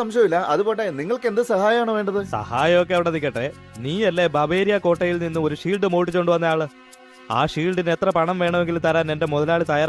സംശയമില്ല. അത് പോട്ടെ നിങ്ങൾക്ക് എന്ത് സഹായമാണ് വേണ്ടത്? സഹായമൊക്കെ അവിടെ നിൽക്കട്ടെ. നീയല്ലേ ബബേരിയ കോട്ടയിൽ നിന്ന് ഒരു ഷീൽഡ് മോട്ടിച്ചോണ്ട് വന്ന ആൾ? ആ ഷീൽഡിന് എത്ര പണം വേണമെങ്കിലും തരാൻ എന്റെ മുതലാളി തയ്യാറാണ്.